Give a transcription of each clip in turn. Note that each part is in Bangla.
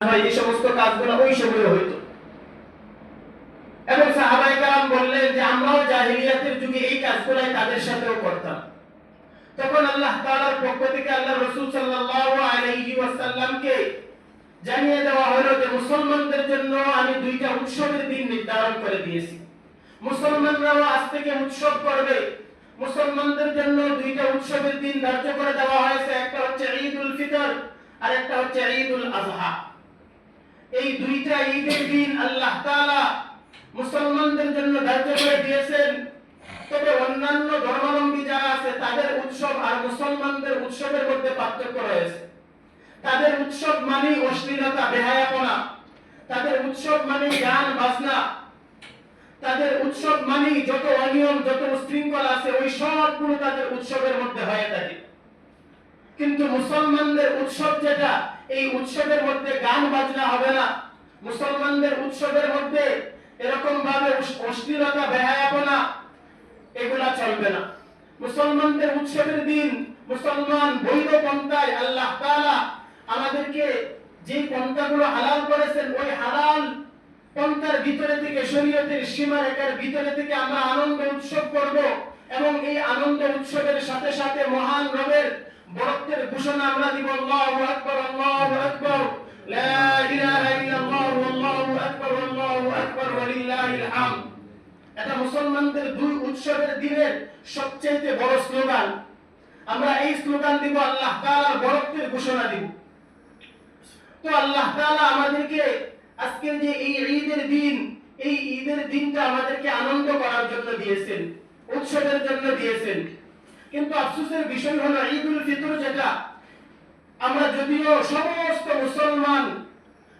এই সমস্ত কাজগুলো ওই এবং কালাম বললেন যে, আমরাও জাহিলিয়াতের যুগে এই কাজগুলাই তাদের সাথেও করতাম। তখন আল্লাহ পক্ষ থেকে আল্লাহ ওয়াসাল্লামকে জানিয়ে দেওয়া হলো যে, মুসলমানদের জন্য আমি দুইটা উৎসবের দিন নির্ধারণ করে দিয়েছি। মুসলমানরাও আজ থেকে উৎসব করবে। মুসলমানদের জন্য দুইটা উৎসবের দিন ধার্য করে দেওয়া হয়েছে। একটা হচ্ছে ঈদুল ফিতর আর একটা হচ্ছে ঈদুল আযহা। এই দুইটা ঈদের দিন আল্লাহ তাআলা মুসলমানদের জন্য ধার্য করে দিয়েছেন। তবে অন্যান্য ধর্মাবলম্বী যারা আছে, তাদের উৎসব আর মুসলমানদের উৎসবের মধ্যে পার্থক্য রয়েছে। তাদের উৎসব মানে অশ্লীলতা, বেহায়াপনা। তাদের উৎসব মানে গান, বাজনা। তাদের উৎসব মানে যত অনিয়ম, যত উশৃঙ্খল আছে, ওই সবগুলো তাদের উৎসবের মধ্যে হয়ে থাকে। কিন্তু মুসলমানদের উৎসব যেটা এই উৎসবের মধ্যে গান বাজনা হবে না। মুসলমানদের উৎসবের মধ্যে এরকম ভাবে অশ- অশ্লীলতা, বেহায়াপনা, এগুলা চলবে না। মুসলমানদের উৎসবের দিন মুসলমান বৈধ পন্থায় আল্লাহ তাআলা আমাদেরকে যে পন্থাগুলো হালাল করেছেন, ওই হালাল পন্থার ভিতরে থেকে শরীয়তের সীমারেখার ভিতরে থেকে আমরা আনন্দ উৎসব করব। এবং এই আনন্দ উৎসবের সাথে সাথে মহান রবের বরত্বের ঘোষণা আমরা দিব, আল্লাহু আকবার আল্লাহু আকবার, লা ইলাহা ইল্লাল্লাহ, আল্লাহু আকবার আল্লাহু আকবার, ওয়ালিল্লাহিল হামদ। এটা মুসলমানদের দুই উৎসবের দিনের সবচেয়ে বড় স্লোগান। আমরা এই স্লোগান দিব, আল্লাহ তাআলার বরত্বের ঘোষণা দিব। তো আল্লাহ তাআলা আমাদেরকে আজকের যে এই ঈদের দিন, এই ঈদের দিনটা আমাদেরকে আনন্দ করার জন্য দিয়েছেন। উৎসবের জন্য দিয়েছেন। কিন্তু আফসোসের বিষয় হলো ঈদুল ফিতর যেটা। আমরা যদিও সমস্ত মুসলমান,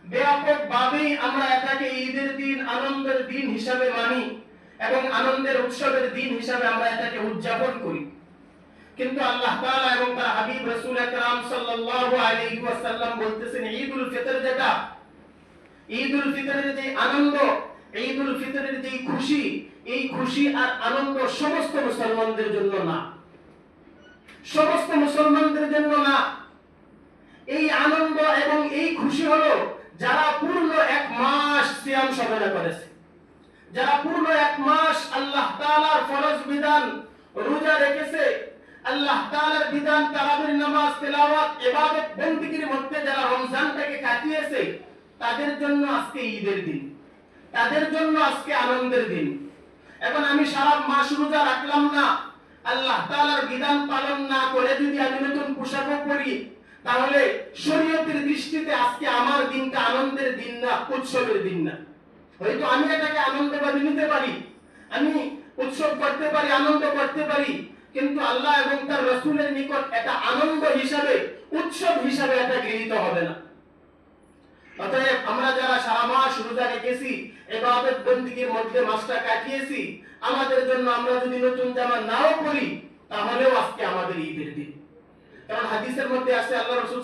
ব্যাপক আমরা এটাকে ঈদের দিন, আনন্দের দিন হিসাবে মানি এবং আনন্দের উৎসবের দিন হিসাবে আমরা এটাকে উদযাপন করি। কিন্তু আল্লাহ তাআলা এবং তার হাবিব রাসূল আকরাম সাল্লাল্লাহু আলাইহি ওয়াসাল্লাম বলতেছেন, ঈদুল ফিতর যেটা, ঈদুল ফিতরের যে আনন্দ ঈদুল ফিতরের যে খুশি, এই খুশি আর আনন্দ সমস্ত মুসলমানদের জন্য না। সমস্ত মুসলমানদের জন্য না। এই আনন্দ এবং এই খুশি হলো যারা পূর্ণ এক মাস সিয়াম সাধনা করেছে। যারা পূর্ণ এক মাস আল্লাহ তাআলার ফরজ বিধান রোজা রেখেছে, আল্লাহ তাআলার বিধান তারাবির নামাজ, তেলাওয়াত, ইবাদত, বন্দেগীর মধ্যে যারা রমজানটাকে কাটিয়েছে, তাদের জন্য আজকে ঈদের দিন। তাদের জন্য আজকে আনন্দের দিন। এখন আমি সারা মাস রোজা রাখলাম না। আল্লাহ তাআলার বিধান পালন না করে যদি আমি নতুন পোশাকও পরি, তাহলে শরীয়তের দৃষ্টিতে আজকে আমার দিনটা আনন্দের দিন না, উৎসবের দিন না। হয়তো আমি এটাকে আনন্দ ভাবে নিতে পারি, আমি উৎসব করতে পারি, আনন্দ করতে পারি, কিন্তু আল্লাহ এবং তার রসুলের নিকট এটা আনন্দ হিসাবে, উৎসব হিসাবে এটা গৃহীত হবে না। অতএব আমরা যারা সারা মাস রোজা রেখেছি বন্দিগির মধ্যে মাসটা কাটিয়েছি, আমাদের জন্য আমরা যদি নতুন জামা নাও তাহলেও আজকে আমাদের ঈদের দিন। কারণ হাদিসের মধ্যে আছে, আল্লাহ রাসূল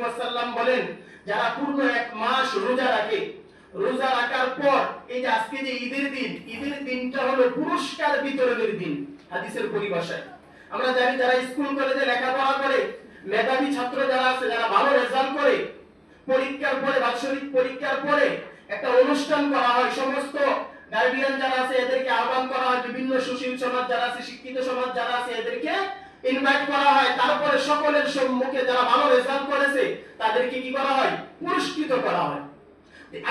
ওয়াসাল্লাম বলেন, যারা পূর্ণ এক মাস রোজা রাখে, রোজা রাখার পর এই যে আজকে যে ঈদের দিন, ঈদের দিনটা হলো পুরস্কার বিতরণের দিন হাদিসের পরিভাষায়। আমরা জানি যারা স্কুল, কলেজে লেখাপড়া করে, মেধাবী ছাত্র যারা আছে, যারা ভালো রেজাল্ট করে পরীক্ষার পরে, বাৎসরিক পরীক্ষার পরে একটা অনুষ্ঠান করা হয়। সমস্ত গার্ডিয়ান যারা আছে, এদেরকে আহ্বান করা হয়। বিভিন্ন সুশীল সমাজ যারা আছে, শিক্ষিত সমাজ যারা আছে, এদেরকে ইনভাইট করা হয়। তারপরে সকলের সম্মুখে যারা ভালো রেজাল্ট করেছে, তাদেরকে কি করা হয়? পুরস্কৃত করা হয়।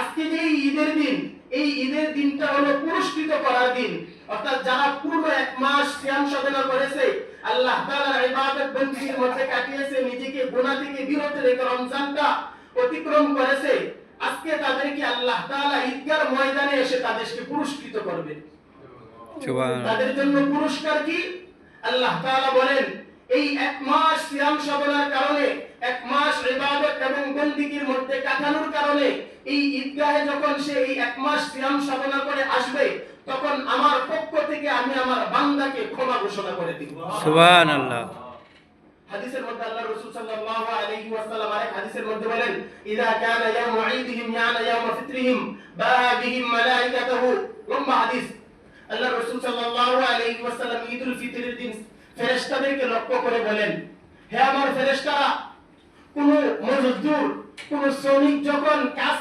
আজকে যে ঈদের দিন, এই ঈদের দিনটা হলো পুরস্কৃত করার দিন। অর্থাৎ যারা পূর্ণ এক মাস সিয়াম সাধনা করেছে, আল্লাহ তাআলার ইবাদত বন্দেগীর মধ্যে কাটিয়েছে, নিজেকে গুনাহ থেকে বিরত রেখে রমজানটা অতিক্রম করেছে আজকে তাদেরকে আল্লাহ তাআলা ঈদগার ময়দানে এসে তাদেরকে পুরস্কৃত করবে। সুবহানাল্লাহ। তাদের জন্য পুরস্কার কি? আল্লাহ তাআলা বলেন এই এক মাস সিয়াম সাধনার কারণে এক মাস ইবাদত এবং বন্দিগির মধ্যে কাটানোর কারণে এই ঈদগাহে যখন সে এই এক মাস সিয়াম সাধনা করে আসবে তখন আমার পক্ষ থেকে আমি আমার বান্দাকে ক্ষমা ঘোষণা করে দিব। সুবহানাল্লাহ। হাদিসের মধ্যে আল্লাহ ওয়াসাল্লাম আরেক হাদিসের মধ্যে বলেন ইযা কানা ইয়াউমু ঈদিহিম ইয়ানা ইয়াউমা ফিত্রিহিম বাআ বিহিম মালাইকাতুহু। লম্বা হাদিস। আল্লাহ রাসূল সাল্লাল্লাহু আলাইহি ওয়াসাল্লাম ঈদুল ফিতরের দিন ফেরেশতাদেরকে লক্ষ্য করে বলেন, হে আমার ফেরেশতারা, কোন মজদুর, কোন শ্রমিক যখন কাজ